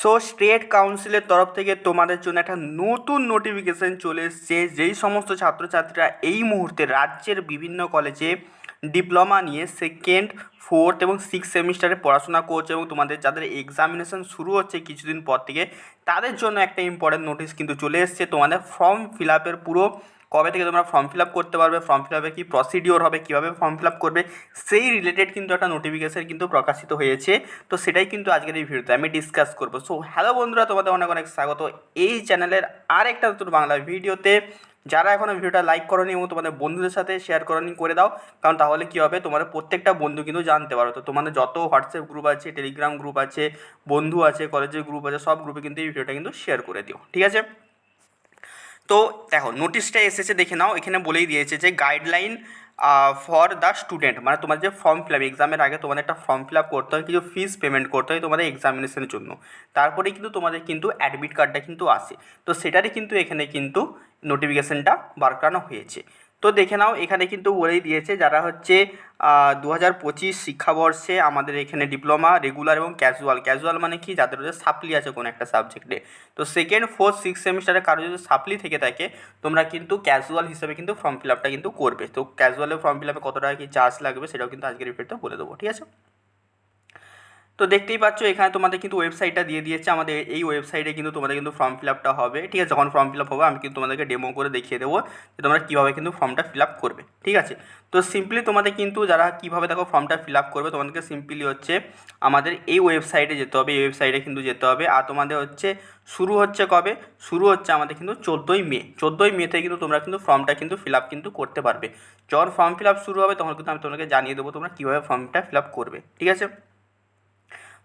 So state কাউন্সিলের তরফ থেকে তোমাদের জন্য একটা নতুন নোটিফিকেশান চলে এসছে। যেই সমস্ত ছাত্রছাত্রীরা এই মুহূর্তে রাজ্যের বিভিন্ন কলেজে ডিপ্লোমা নিয়ে সেকেন্ড ফোর্থ এবং সিক্স সেমিস্টারে পড়াশোনা করছে এবং তোমাদের যাদের এক্সামিনেশন শুরু হচ্ছে কিছুদিন পর থেকে, তাদের জন্য একটা ইম্পর্টেন্ট নোটিশ কিন্তু চলে এসছে। তোমাদের ফর্ম ফিল আপের পুরো কবে থেকে তোমরা ফর্ম ফিল আপ করতে পারবে ফর্ম ফিল আপে কী প্রসিডিওর হবে, কীভাবে ফর্ম ফিল আপ করবে, সেই রিলেটেড কিন্তু একটা নোটিফিকেশান কিন্তু প্রকাশিত হয়েছে। তো সেটাই কিন্তু আজকের এই ভিডিওতে আমি ডিসকাস করব। সো হ্যালো বন্ধুরা, তোমাদের অনেক অনেক স্বাগত। এই চ্যানেলের আরেকটা নতুন বাংলা ভিডিওতে যারা এখনও ভিডিওটা লাইক করনি এবং তোমাদের বন্ধুদের সাথে শেয়ার করনি, করে দাও। কারণ তাহলে কী হবে? তোমাদের প্রত্যেকটা বন্ধু কিন্তু জানতে পারো। তো তোমাদের যত হোয়াটসঅ্যাপ গ্রুপ আছে টেলিগ্রাম গ্রুপ আছে, বন্ধু আছে কলেজের গ্রুপ আছে, সব গ্রুপে কিন্তু এই ভিডিওটা কিন্তু শেয়ার করে দিও। ঠিক আছে? তো দেখো নোটিশটা এসেছে, দেখে নাও। এখানে বলেই দিয়েছে যে গাইডলাইন ফর দ্য স্টুডেন্ট মানে তোমার যে ফর্ম ফিল আপ এক্সামের আগে তোমাদের একটা ফর্ম ফিল আপ করতে হয়, কিছু ফিস পেমেন্ট করতে হয় তোমাদের এক্সামিনেশনের জন্য। তারপরেই কিন্তু তোমাদের কিন্তু অ্যাডমিট কার্ডটা কিন্তু আসে। তো সেটারই কিন্তু এখানে কিন্তু নোটিফিকেশানটা বার করানো হয়েছে। তো দেখে নাও, এখানে কিন্তু বলেই দিয়েছে যারা হচ্ছে দু হাজার পঁচিশ শিক্ষাবর্ষে আমাদের এখানে ডিপ্লোমা রেগুলার এবং ক্যাজুয়াল ক্যাজুয়াল মানে কি? যাদের হচ্ছে সাপ্লি আছে কোনো একটা সাবজেক্টে তো সেকেন্ড ফোর্থ সিক্স সেমিস্টারে কারও যদি সাপ্লি থেকে থাকে, তোমরা কিন্তু ক্যাজুয়াল হিসেবে কিন্তু ফর্ম ফিল আপটা কিন্তু করবে। তো ক্যাজুয়ালে ফর্ম ফিল আপে কত টাকা কি চার্জ লাগবে, সেটাও কিন্তু আজকের রিপোর্টটা বলে দেবো, ঠিক আছে? তো দেখতেই পাচ্ছ, এখানে তোমাদের কিন্তু ওয়েবসাইটটা দিয়ে দিয়েছে আমাদের। এই ওয়েবসাইটে কিন্তু তোমাদের কিন্তু ফর্ম ফিল আপটা হবে। ঠিক আছে, যখন ফর্ম ফিল আপ হবে, আমি কিন্তু তোমাদেরকে ডেমো করে দেখিয়ে দেবো যে তোমরা কীভাবে কিন্তু ফর্মটা ফিল আপ করবে। ঠিক আছে? তো সিম্পলি তোমাদের কিন্তু যারা কীভাবে দেখো ফর্মটা ফিল আপ করবে, তোমাদেরকে সিম্পলি হচ্ছে আমাদের এই ওয়েবসাইটে যেতে হবে, এই ওয়েবসাইটে কিন্তু যেতে হবে। আর তোমাদের হচ্ছে, শুরু হচ্ছে কবে? শুরু হচ্ছে আমাদের কিন্তু চোদ্দোই মে। চোদ্দোই মেতে কিন্তু তোমরা কিন্তু ফর্মটা কিন্তু ফিল আপ কিন্তু করতে পারবে। যখন ফর্ম ফিল আপ শুরু হবে, তখন কিন্তু আমি তোমাকে জানিয়ে দেবো তোমরা কীভাবে ফর্মটা ফিল আপ করবে। ঠিক আছে?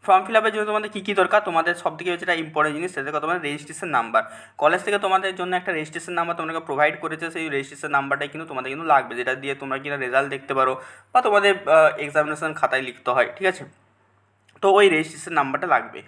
ফর্ম ফিল আপের জন্য তোমাদের কী কী দরকার? তোমাদের সব থেকে একটা ইম্পর্টেন্ট জিনিস সেটা তোমাদের রেজিস্ট্রেশন নাম্বার কলেজ থেকে তোমাদের জন্য একটা রেজিস্ট্রেশন নাম্বার তোমাকে প্রোভাইড করেছে, সেই রেজিস্ট্রেশন নাম্বারটাই কিন্তু তোমাদের কিন্তু লাগবে। যেটা দিয়ে তোমরা কিনা রেজাল্ট দেখতে পারো বা তোমাদের এক্সামিনেশন খাতায় লিখতে হয়, ঠিক আছে? তো ওই রেজিস্ট্রেশন নাম্বারটা লাগবে।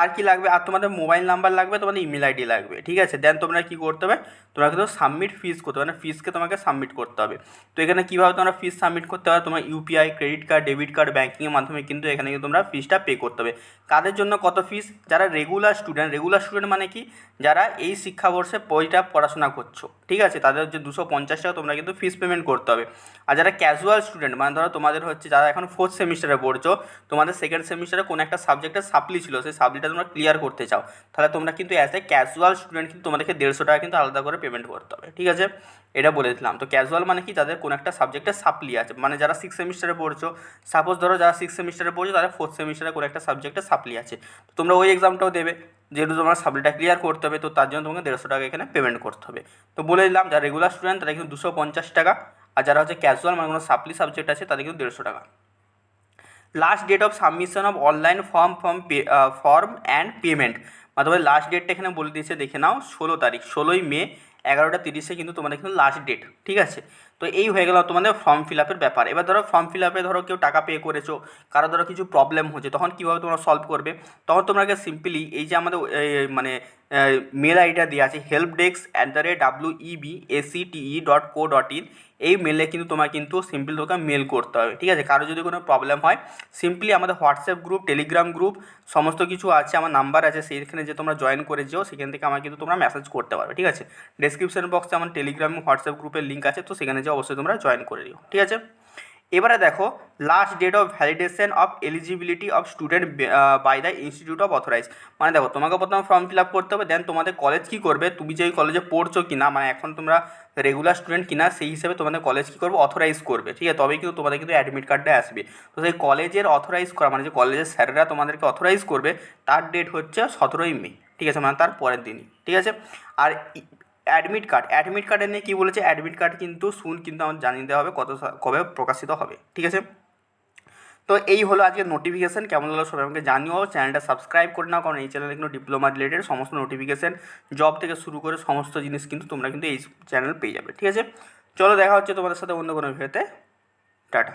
আর কি লাগবে? আর তোমাদের মোবাইল নাম্বার লাগবে, তোমাদের ইমেল আইডি লাগবে, ঠিক আছে? দেন তোমরা কী করতে হবে? তোমরা কিন্তু সাবমিট ফিস করতে হবে মানে ফিসকে তোমাকে সাবমিট করতে হবে। তো এখানে কীভাবে তোমরা ফিস সাবমিট করতে হবে তোমার UPI credit card debit card ব্যাঙ্কিংয়ের মাধ্যমে কিন্তু এখানে কিন্তু তোমরা ফিসটা পে করতে হবে। কাদের জন্য কত ফিস যারা রেগুলার স্টুডেন্ট রেগুলার স্টুডেন্ট মানে কি? যারা এই শিক্ষাবর্ষে বইটা পড়াশোনা করছ, ঠিক আছে? তাদের হচ্ছে দুশো পঞ্চাশ টাকা তোমরা কিন্তু ফিস পেমেন্ট করতে হবে। আর যারা ক্যাজুয়াল স্টুডেন্ট মানে ধরো তোমাদের হচ্ছে যারা এখন ফোর্থ সেমিস্টারে পড়ছো, তোমাদের সেকেন্ড সেমিস্টারে কোনো একটা সাবজেক্টের সাপ্লি ছিল, সেই সাপ্লিটা তোমরা ক্লিয়ার করতে চাও, তাহলে তোমরা কিন্তু অ্যাজ এ ক্যাজুয়াল স্টুডেন্ট কিন্তু তোমাদেরকে দেড়শো টাকা কিন্তু আলাদা করে পেমেন্ট করতে হবে, ঠিক আছে? এটা বলে দিলাম। তো ক্যাজুয়াল মানে কি? যাদের কোনো একটা সাবজেক্টে সাপ্লি আছে মানে যারা সিক্স সেমিস্টারে পড়ছো সাপোজ ধরো যারা সিক্স সেমিস্টারে পড়ছো তাদের ফোর্থ সেমিস্টারে কোনো একটা সাবজেক্টে সাপ্লি আছে। তো তোমরা ওই এক্সামটাও দেবে, যেহেতু তোমার সাপ্লিটা ক্লিয়ার করতে হবে, তো তার জন্য তোমাকে দেড়শো টাকা এখানে পেমেন্ট করতে হবে। তো বলে দিলাম, যারা রেগুলার স্টুডেন্ট তারা কিন্তু দুশো পঞ্চাশ টাকা, আর যারা হচ্ছে ক্যাজুয়াল মানে কোনো সাপ্লি সাবজেক্ট আছে, তাদের কিন্তু দেড়শো টাকা। Last date of submission of online form form form and payment মানে তোমাদের লাস্ট ডেটটা এখানে বলে দিয়েছে, দেখে নাও, ষোলো তারিখ, ষোলোই মে, এগারোটা তিরিশে কিন্তু তোমাদের কিন্তু লাস্ট ডেট ঠিক আছে? তো এই হয়ে গেল তোমাদের ফর্ম ফিল আপের ব্যাপার। এবার ধরো ফর্ম ফিল আপে ধরো কেউ টাকা পে করেছ, কারও ধরো কিছু প্রবলেম হচ্ছে, তখন কীভাবে তোমরা সলভ করবে? তখন তোমরাকে সিম্পলি এই যে আমাদের মানে মেল আইডিটা দেওয়া আছে help desk at the rate W E B S C T E dot co dot in এই মেলে কিন্তু তোমার কিন্তু সিম্পলি তোমাকে মেল করতে হবে, ঠিক আছে? কারও যদি কোনো প্রবলেম হয় সিম্পলি আমাদের হোয়াটসঅ্যাপ গ্রুপ টেলিগ্রাম গ্রুপ সমস্ত কিছু আছে, আমার নাম্বার আছে, সেইখানে যে তোমরা জয়েন করে যেও সেখান থেকে আমার কিন্তু তোমরা মেসেজ করতে পারবে, ঠিক আছে? ডিসক্রিপশন বক্সে আমার টেলিগ্রাম হোয়াটসঅ্যাপ গ্রুপের লিঙ্ক আছে, তো সেখানে যে অবশ্যই তোমরা জয়েন করে দিও ঠিক আছে? এবারে দেখো last date of validation of eligibility of student by the institute of authorize মানে দেখো, তোমাকে প্রথমে ফর্ম ফিল আপ করতে হবে দেন তোমাদের কলেজ কী করবে, তুমি যে কলেজে পড়ছো কিনা মানে এখন তোমরা রেগুলার স্টুডেন্ট কিনা, সেই হিসেবে তোমাদের কলেজ কী করবে অথরাইজ করবে, ঠিক আছে? তবেই কিন্তু তোমাদের কিন্তু অ্যাডমিট কার্ডটা আসবে। তো সেই কলেজের অথরাইজ করা মানে যে কলেজের স্যারেরা তোমাদেরকে অথরাইজ করবে, তার ডেট হচ্ছে সতেরোই মে, ঠিক আছে? মানে তার পরের দিনই, ঠিক আছে? আর অ্যাডমিট কার্ড অ্যাডমিট কার্ডের নিয়ে কী বলেছে? অ্যাডমিট কার্ড কিন্তু শুন কিন্তু আমার জানিয়ে দেওয়া হবে কত কবে প্রকাশিত হবে। ঠিক আছে? তো এই হলো আজকের নোটিফিকেশান কেমন হলো সবাই আমাকে জানিও। চ্যানেলটা সাবস্ক্রাইব করে নাও, কারণ এই চ্যানেলে কিন্তু ডিপ্লোমা রিলেটেড সমস্ত নোটিফিকেশান জব থেকে শুরু করে সমস্ত জিনিস কিন্তু তোমরা কিন্তু এই চ্যানেল পেয়ে যাবে। ঠিক আছে? চলো দেখা হচ্ছে তোমাদের সাথে অন্য কোনো ভিডিওতে টাটা।